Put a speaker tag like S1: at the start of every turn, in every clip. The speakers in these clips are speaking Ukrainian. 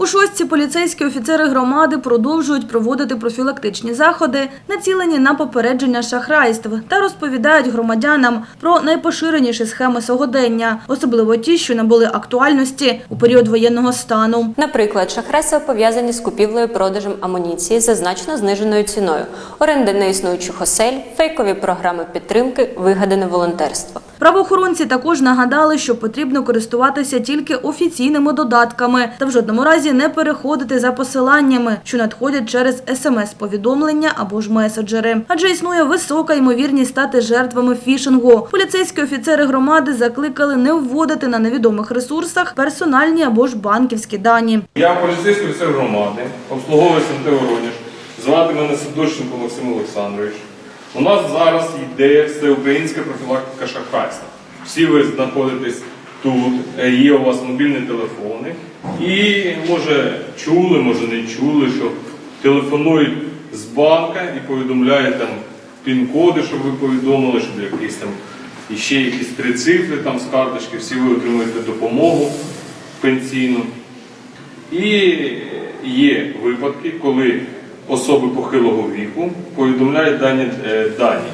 S1: У шостці поліцейські офіцери громади продовжують проводити профілактичні заходи, націлені на попередження шахрайств та розповідають громадянам про найпоширеніші схеми сьогодення, особливо ті, що набули актуальності у період воєнного стану.
S2: Наприклад, шахрайства пов'язані з купівлею продажем амуніції за значно зниженою ціною, оренди неіснуючих осель, фейкові програми підтримки, вигадане волонтерство.
S1: Правоохоронці також нагадали, що потрібно користуватися тільки офіційними додатками та в жодному разі не переходити за посиланнями, що надходять через смс-повідомлення або ж меседжери. Адже існує висока ймовірність стати жертвами фішингу. Поліцейські офіцери громади закликали не вводити на невідомих ресурсах персональні або ж банківські дані.
S3: Я поліцейський офіцер громади, обслуговую СМТ Воронеж. Звати мене Сидорченко Максим Олександрович. У нас зараз йде всеукраїнська профілактика шахрайства. Всі ви знаходитесь тут, е, є у вас мобільні телефони. І може чули, може не чули, що телефонують з банка і повідомляють там пін-коди, щоб ви повідомили, щоб якісь там ще якісь три цифри там з карточки, всі ви отримуєте допомогу пенсійну. І є випадки, коли особи похилого віку повідомляють дані, е, дані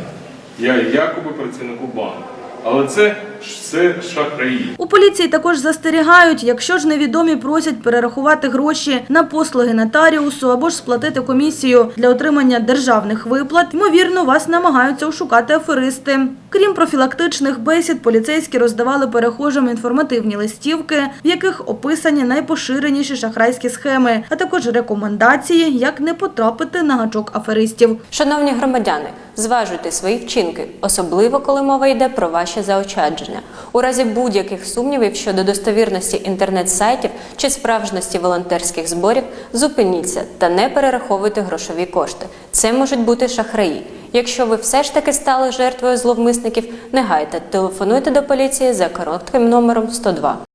S3: я якоби працівнику банку. Але це все шахраї.
S1: У поліції також застерігають, якщо ж невідомі просять перерахувати гроші на послуги нотаріусу або ж сплатити комісію для отримання державних виплат, ймовірно, вас намагаються ошукати аферисти. Крім профілактичних бесід, поліцейські роздавали перехожим інформативні листівки, в яких описані найпоширеніші шахрайські схеми, а також рекомендації, як не потрапити на гачок аферистів.
S2: Шановні громадяни, зважуйте свої вчинки, особливо коли мова йде про ваші заощадження. У разі будь-яких сумнівів щодо достовірності інтернет-сайтів чи справжності волонтерських зборів, зупиніться та не перераховуйте грошові кошти. Це можуть бути шахраї. Якщо ви все ж таки стали жертвою зловмисників, не гайте, телефонуйте до поліції за коротким номером 102.